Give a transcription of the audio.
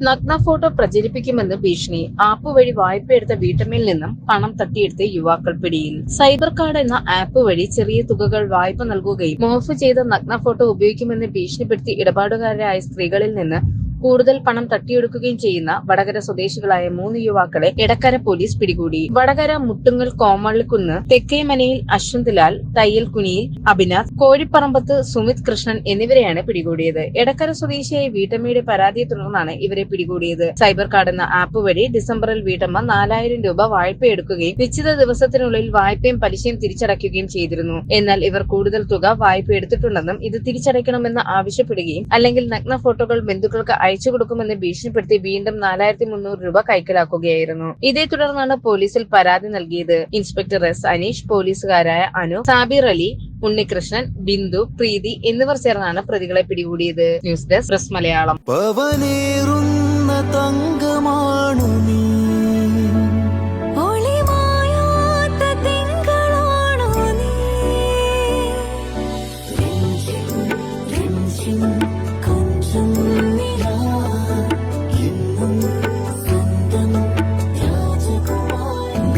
നഗ്ന ഫോട്ടോ പ്രചരിപ്പിക്കുമെന്ന് ഭീഷണി. ആപ്പ് വഴി വായ്പയെടുത്ത വീട്ടമ്മയിൽ നിന്നും പണം തട്ടിയെടുത്ത് യുവാക്കൾ പിടിയിൽ. സൈബർ കാർഡ് എന്ന ആപ്പ് വഴി ചെറിയ തുകകൾ വായ്പ നൽകുകയും മോഫ് ചെയ്ത നഗ്ന ഫോട്ടോ ഉപയോഗിക്കുമെന്ന് ഭീഷണിപ്പെടുത്തി ഇടപാടുകാരായ സ്ത്രീകളിൽ നിന്ന് കൂടുതൽ പണം തട്ടിയെടുക്കുകയും ചെയ്യുന്ന വടകര സ്വദേശികളായ മൂന്ന് യുവാക്കളെ എടക്കര പോലീസ് പിടികൂടി. വടകര മുട്ടുങ്ങൽ കോമള്ളിക്കുന്ന് തെക്കേമനയിൽ അശ്വന്ത് ലാൽ തയ്യൽ കുനിയിൽ അഭിനാഥ് കോഴിപ്പറമ്പത്ത് സുമിത് കൃഷ്ണൻ എന്നിവരെയാണ് പിടികൂടിയത്. എടക്കര സ്വദേശിയായ വീട്ടമ്മയുടെ പരാതിയെ തുടർന്നാണ് ഇവരെ പിടികൂടിയത്. സൈബർ കാർഡ് എന്ന ആപ്പ് വഴി ഡിസംബറിൽ വീട്ടമ്മ നാലായിരം രൂപ വായ്പയെടുക്കുകയും നിശ്ചിത ദിവസത്തിനുള്ളിൽ വായ്പയും പലിശയും തിരിച്ചടയ്ക്കുകയും ചെയ്തിരുന്നു. എന്നാൽ ഇവർ കൂടുതൽ തുക വായ്പ എടുത്തിട്ടുണ്ടെന്നും ഇത് തിരിച്ചടയ്ക്കണമെന്ന് ആവശ്യപ്പെടുകയും അല്ലെങ്കിൽ നഗ്ന ഫോട്ടോകൾ ബന്ധുക്കൾക്ക് അയച്ചു കൊടുക്കുമെന്ന് ഭീഷണിപ്പെടുത്തി വീണ്ടും നാലായിരത്തി മുന്നൂറ് രൂപ കൈക്കലാക്കുകയായിരുന്നു. ഇതേ തുടർന്നാണ് പോലീസിൽ പരാതി നൽകിയത്. ഇൻസ്പെക്ടർ എസ് അനീഷ് പോലീസുകാരായ അനു സാബിർ അലി ഉണ്ണികൃഷ്ണൻ ബിന്ദു പ്രീതി എന്നിവർ ചേർന്നാണ് പ്രതികളെ പിടികൂടിയത്. News desk press Malayalam. തങ്കമാണു നീ. ഒളിമായാത്ത തിങ്കളാണോ രാജകുമാരി